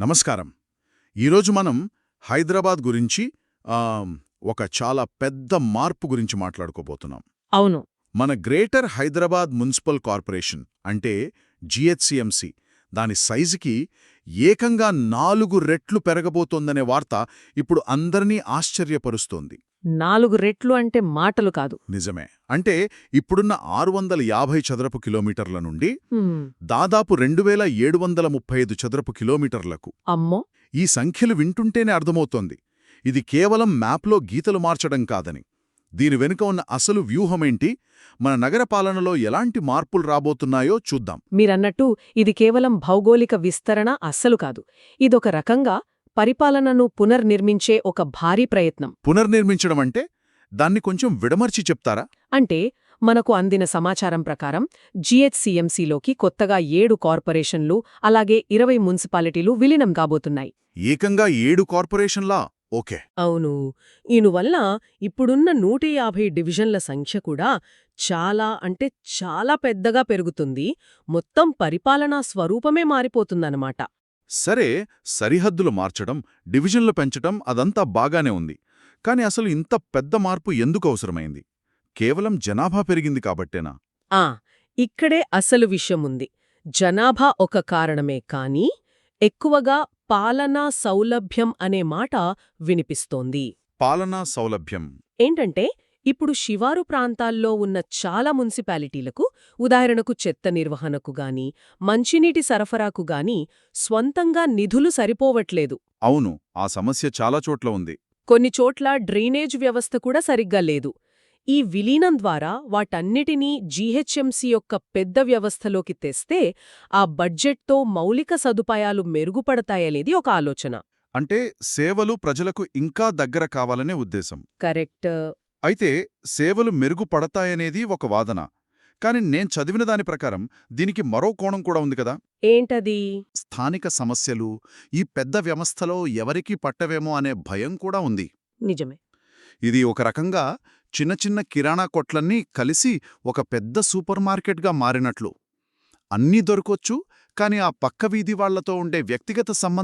నమస్కారం. ఈరోజు మనం హైదరాబాద్ గురించి ఒక చాలా పెద్ద మార్పు గురించి మాట్లాడుకోబోతున్నాం. అవును. మన గ్రేటర్ హైదరాబాద్ మున్సిపల్ కార్పొరేషన్ అంటే జిహెచ్సిఎంసి దాని సైజుకి ఏకంగా నాలుగు రెట్లు పెరగబోతోందనే వార్త ఇప్పుడు అందరినీ ఆశ్చర్యపరుస్తోంది. నాలుగు రెట్లు అంటే మాటలు కాదు. నిజమే. అంటే ఇప్పుడున్న ఆరు వందల యాభై చదరపు కిలోమీటర్ల నుండి దాదాపు రెండు వేల ఏడు వందల ముప్పై ఐదు చదరపు కిలోమీటర్లకు. అమ్మో! ఈ సంఖ్యలు వింటుంటేనే అర్థమవుతోంది. ఇది కేవలం మ్యాప్లో గీతలు మార్చడం కాదని. దీని వెనుక ఉన్న అసలు వ్యూహమేంటి? మన నగర పాలనలో ఎలాంటి మార్పులు రాబోతున్నాయో చూద్దాం. మీరన్నట్టు ఇది కేవలం భౌగోళిక విస్తరణ అస్సలు కాదు. ఇదొక రకంగా పరిపాలనను పునర్నిర్మించే ఒక భారీ ప్రయత్నం. పునర్నిర్మించడం అంటే దాన్ని కొంచెం విడమర్చి చెప్తారా? అంటే మనకు అందిన సమాచారం ప్రకారం జీహెచ్సీఎంసీలోకి కొత్తగా ఏడు కార్పొరేషన్లు అలాగే ఇరవై మున్సిపాలిటీలు విలీనం కాబోతున్నాయి. ఏకంగా ఏడు కార్పొరేషన్లా? ఓకే. అవును. ఈనువల్ల ఇప్పుడున్న నూట యాభై డివిజన్ల సంఖ్య కూడా చాలా అంటే చాలా పెద్దగా పెరుగుతుంది. మొత్తం పరిపాలనా స్వరూపమే మారిపోతుందన్నమాట. సరే సరిహద్దులు మార్చడం డివిజన్లు పెంచడం అదంతా బాగానే ఉంది. కాని అసలు ఇంత పెద్ద మార్పు ఎందుకు అవసరమైంది? కేవలం జనాభా పెరిగింది కాబట్టేనా? ఆ ఇక్కడే అసలు విషయముంది. జనాభా ఒక కారణమే కాని ఎక్కువగా పాలనా సౌలభ్యం అనే మాట వినిపిస్తోంది. పాలనా సౌలభ్యం. ఏంటంటే ఇప్పుడు శివారు ప్రాంతాల్లో ఉన్న చాలా మున్సిపాలిటీలకు ఉదాహరణకు చెత్త నిర్వహణకు గాని మంచినీటి సరఫరాకు గాని స్వంతంగా నిధులు సరిపోవట్లేదు. అవును ఆ సమస్య చాలా చోట్ల ఉంది. కొన్ని చోట్ల డ్రైనేజ్ వ్యవస్థ కూడా సరిగ్గా లేదు. ఈ విలీనం ద్వారా వాటన్నిటినీ జీహెచ్ఎంసీ యొక్క పెద్ద వ్యవస్థలోకి తెస్తే ఆ బడ్జెట్తో మౌలిక సదుపాయాలు మెరుగుపడతాయనేది ఒక ఆలోచన. అంటే సేవలు ప్రజలకు ఇంకా దగ్గర కావాలనే ఉద్దేశం. కరెక్ట్. అయితే సేవలు మెరుగుపడతాయనేది ఒక వాదన. కాని నేను చదివిన దాని ప్రకారం దీనికి మరో కోణం కూడా ఉంది కదా. ఏంటది? స్థానిక సమస్యలు ఈ పెద్ద వ్యవస్థలో ఎవరికీ పట్టవేమో అనే భయం కూడా ఉంది. నిజమే. ఇది ఒక రకంగా చిన్న చిన్న కిరాణా కొట్లన్నీ కలిసి ఒక పెద్ద సూపర్ మార్కెట్గా మారినట్లు. అన్నీ దొరకొచ్చు కాని ఆ పక్క వీధి వాళ్ళతో ఉండే వ్యక్తిగత సంబంధం